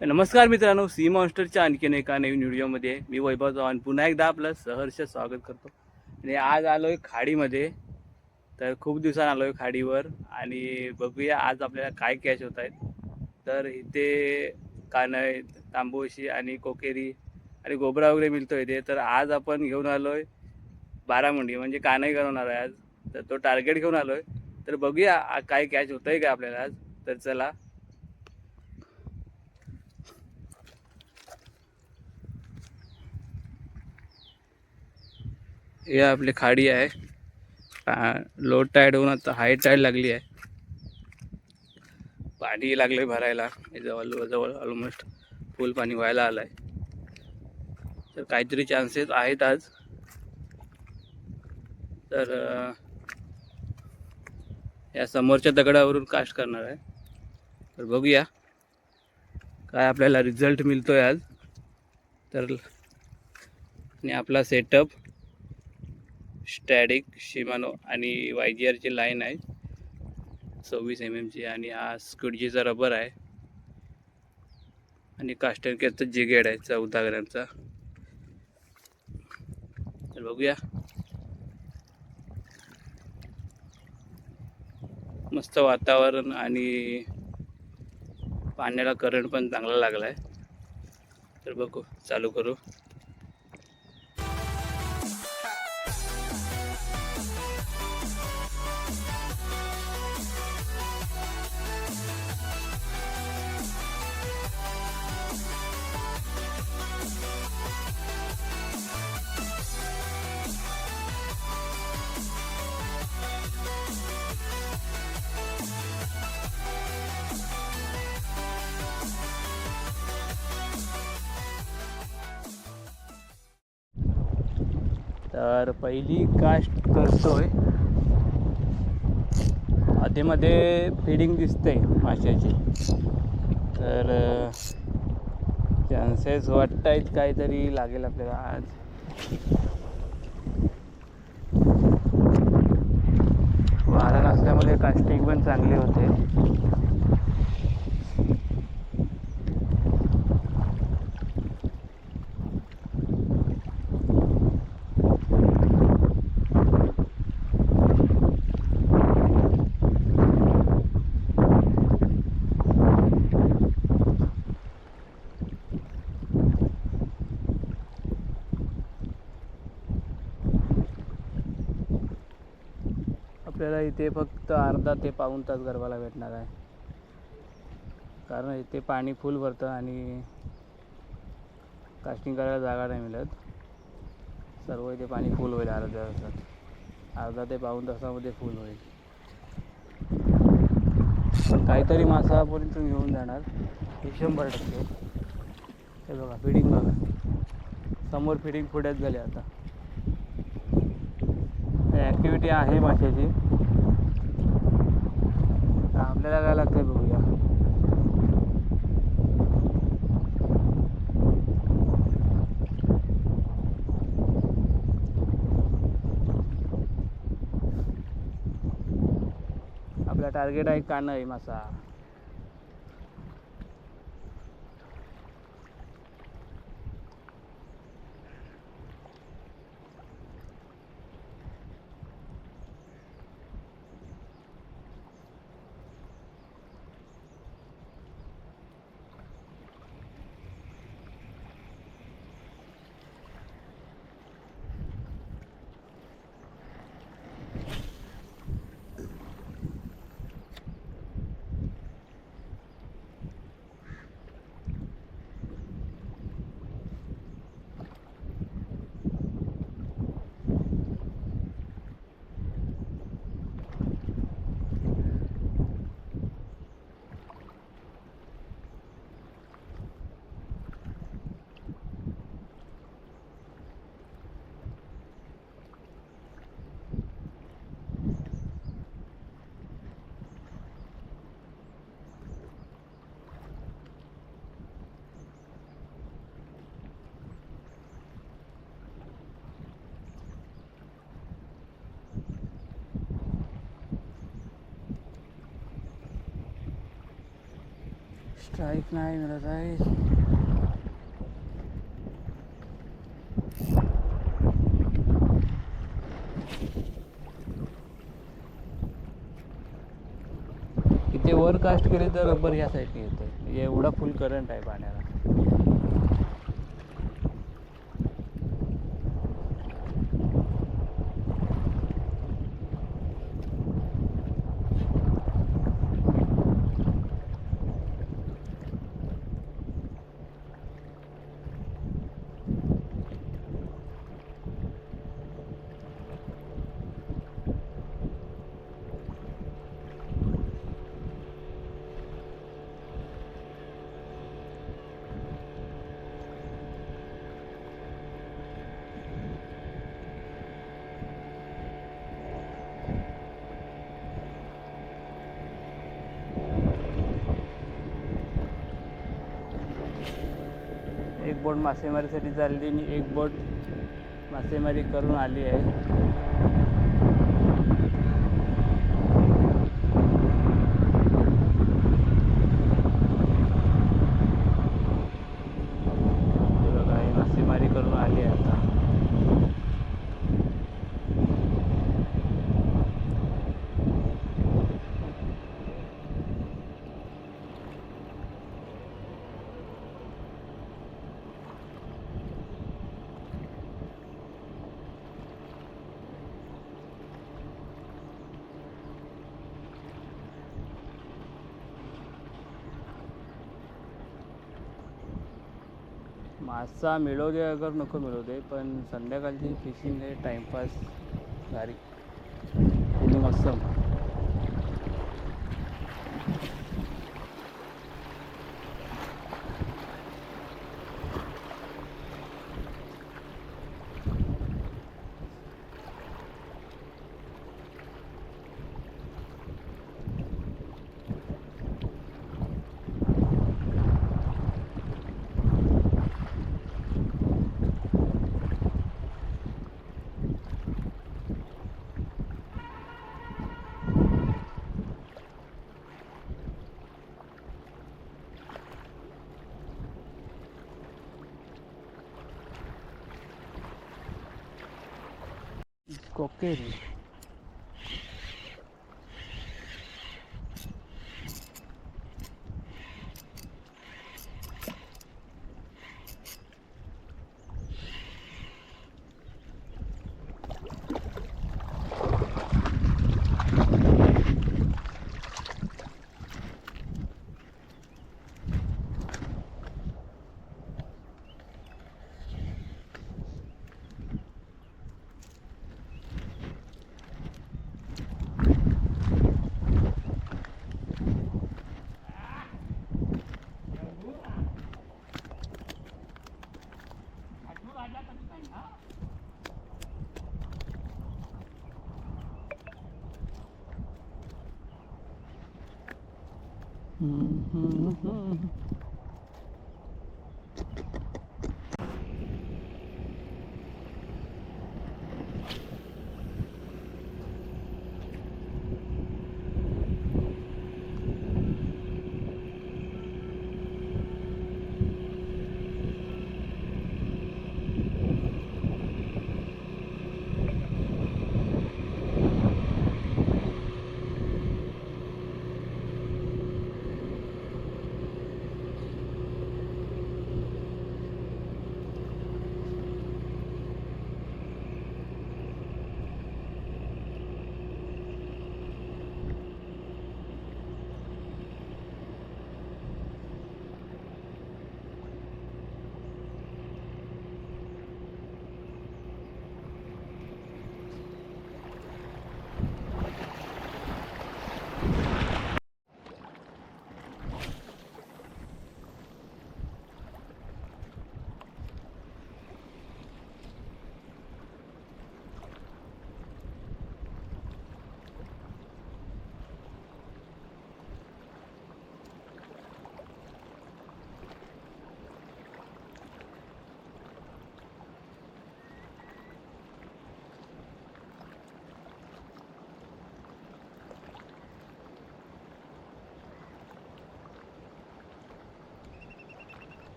नमस्कार मित्रांनो सी मॉन्स्टरच्या आणखीन एका नवीन व्हिडिओमध्ये मी वैभव चव्हाण. पुन्हा एकदा आपलं सहर्ष स्वागत करतो. आणि आज आलो आहे खाडीमध्ये. तर खूप दिवसांनी आलो आहे खाडीवर. आणि बघूया आज आपल्याला काय कॅच होत आहेत. तर इथे कानय तांबोशी आणि कोकेरी आणि गोबरा वगैरे मिळतो इथे. तर आज आपण घेऊन आलो आहे बारामुंडी म्हणजे कानई करवणार आहे आज. तर तो टार्गेट घेऊन आलो आहे तर बघूया काय कॅच होतं आहे का आपल्याला आज. तर चला हे आपली खाडी आहे. लो टाईड होऊन आता हाय टाईड लागली आहे. पाणी लागलं भरायला. जवळ जवळ ऑलमोस्ट फुल पाणी व्हायला आलं आहे तर काहीतरी चान्सेस आहेत आज. तर या समोरच्या दगडावरून कास्ट करणार आहे. तर बघूया काय आपल्याला रिझल्ट मिळतोय आज. तर आणि आपला सेटअप स्टॅडिक शिमानो आणि वाय जी आरची लाईन आहे. सव्वीस एम एमची आणि हा स्कुडजीचा रबर आहे. आणि कास्टर केअरचा जिगेड आहे चौदा ग्रॅमचा. तर बघूया. मस्त वातावरण आणि पाण्याला करंट पण चांगला लागला आहे तर बघू चालू करू. तर पहिली कास्ट करतोय. आधीमध्ये फिडिंग दिसते माशाची. तर चान्सेस वाटत आहेत काहीतरी लागेल आपल्याला आज. वारा नसल्यामुळे कास्टिंग पण चांगली होते. आपल्याला इथे फक्त अर्धा ते पाऊण तास गरबाला भेटणार आहे. कारण इथे पाणी फुल भरतं आणि कास्टिंग करायला जागा नाही मिळत. सर्व इथे पाणी फुल होईल अर्ध्या तासात. अर्धा ते पाऊण तासामध्ये फुल होईल. काहीतरी मासा आपण इथून घेऊन जाणार. हे शंभर टक्के. हे बघा फिडिंग बघा. समोर फिडिंग फुड्यात झाली आता. ॲक्टिव्हिटी आहे माशाची तर आपल्याला काय लागतंय बघूया. आपला टार्गेट आहे कान आहे मासा स्ट्राईक नाही मिळत आहे इथे वर कास्ट केले तर रबर या साईडने येतं एवढा फुल करंट आहे पाण्याला एक बोट मासेमारीसाठी चालली आणि एक बोट मासेमारी करून आली आहे हे बघा ही मासेमारी करून आली आहे आता मासा मिळू दे अगर नको मिळू दे पण संध्याकाळची फिशिंग आहे टाइमपास भारी. एकदम मस्त कोकेरी Mm-hmm.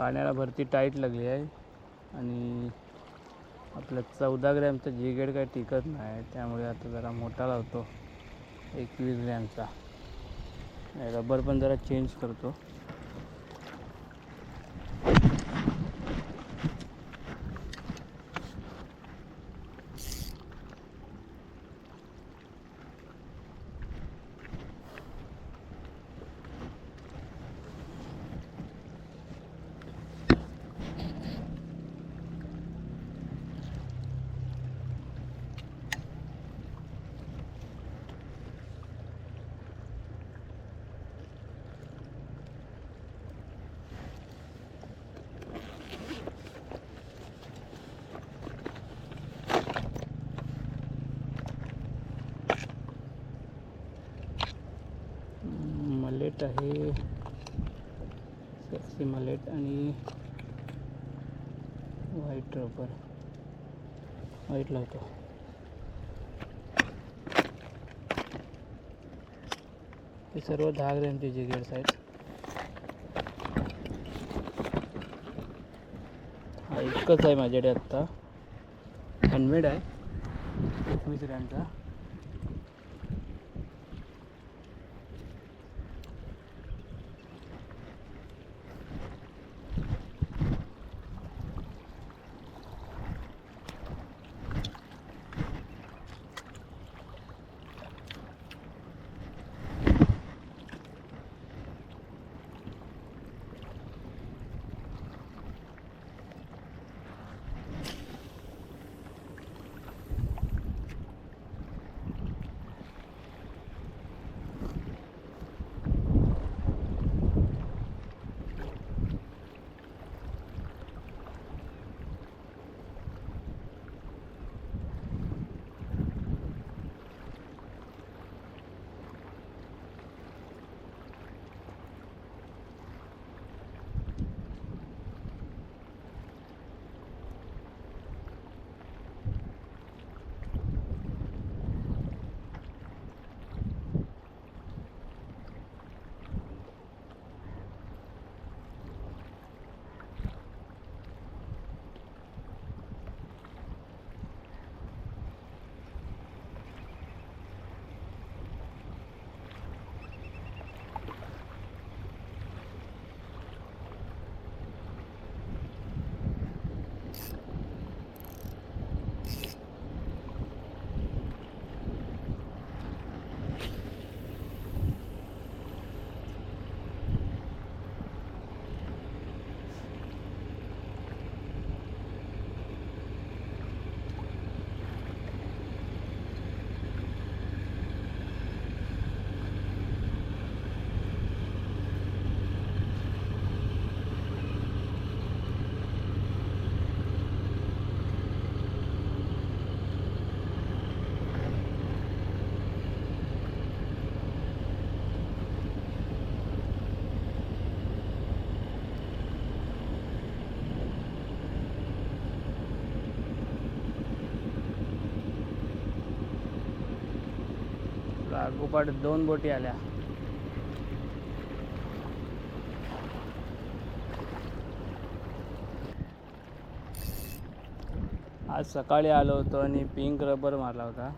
पाण्याला भरती टाईट लागली आहे. आणि आपलं चौदा ग्रॅमचं जी गेड काही टिकत नाही. त्यामुळे आता जरा मोठा लावतो. एकवीस ग्रॅमचा. रबर पण जरा चेंज करतो. मलेट आहे. सेक्सी आणि व्हाईट रबर व्हाईट लावतो हे सर्व दहा ग्रॅमचे जिगेड्स आहेत. हा एकच आहे माझ्याकडे आत्ता. हँडमेड आहे. एकवीस ग्रॅमचा. लागोपाठ दोन बोटी आल्या. आज सकाळी आलो होतो आणि पिंक रबर मारला होता.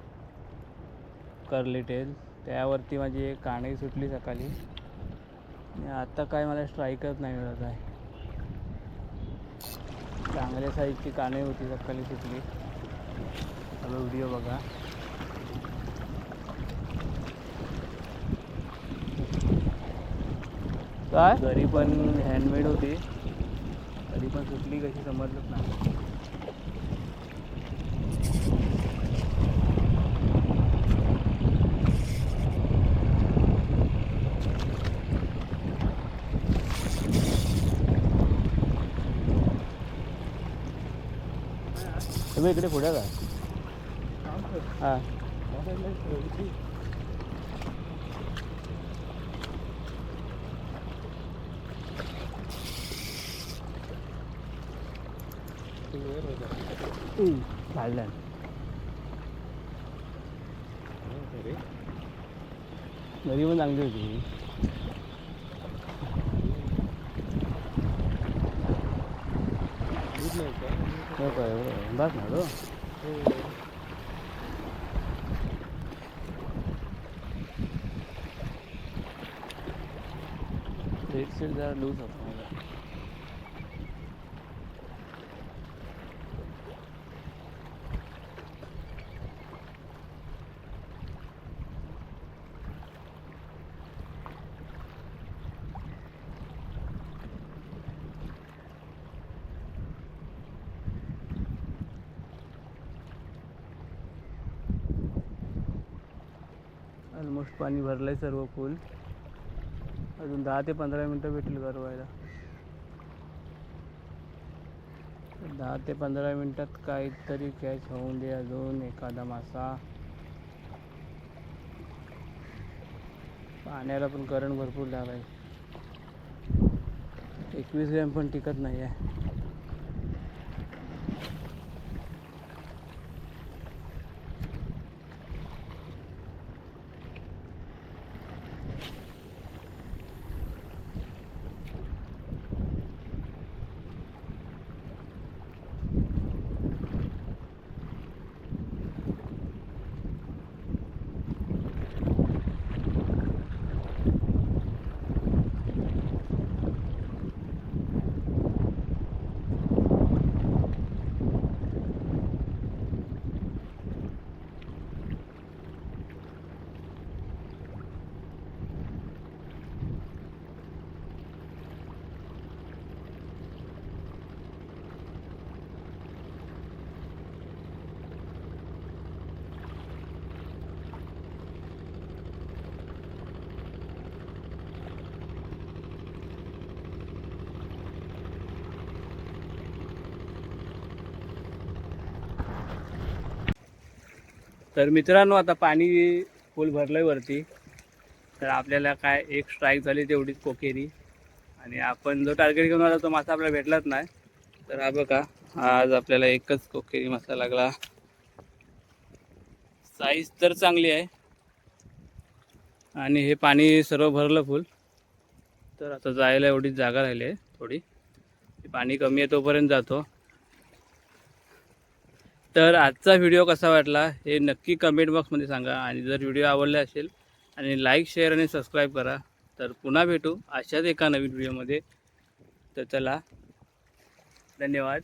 कर्ली टेल त्यावरती माझी एक काणी सुटली सकाळी. आणि आत्ता काय मला स्ट्राईकच नाही मिळत आहे. चांगल्या साईजची काणी होती सकाळी सुटली. व्हिडिओ बघा. काय? घरी पण हँडमेड होती. तरी पण सुटली कशी समजलंच नाही. तुम्ही इकडे पुढे का हां. काढलं घरी पण चांगली होती हो का एवढं बस ना तो एक सीट जरा लूज होता माझा ऑलमोस्ट पाणी भरलं आहे सर्व पूल अजून दहा ते पंधरा मिनटं भेटेल गरवायला दहा ते पंधरा मिनटात काहीतरी कॅच होऊन दे अजून एखादा मासा. पाण्याला पण करंट भरपूर लागलाय एकवीस ग्रॅम पण टिकत नाही आहे तर मित्रांनो आता पाणी फुल आहे वरती. तर आपल्याला काय एक स्ट्राईक झाली तेवढीच कोकेरी. आणि आपण जो टार्गेट घेऊन आला तो मासा आपल्याला भेटलाच नाही. तर हा बघा आज आपल्याला एकच कोकेरी मासा लागला. साईज तर चांगली आहे. आणि हे पाणी सर्व भरलं फुल तर आता जायला एवढीच जागा राहिली आहे थोडी. पाणी कमी आहे तोपर्यंत जातो. तर आजचा व्हिडिओ कसा वाटला हे नक्की कमेंट बॉक्समध्ये सांगा. आणि जर व्हिडिओ आवडला असेल आणि लाईक शेअर आणि सबस्क्राईब करा तर पुन्हा भेटू अशाच एका नवीन व्हिडिओमध्ये तर चला धन्यवाद.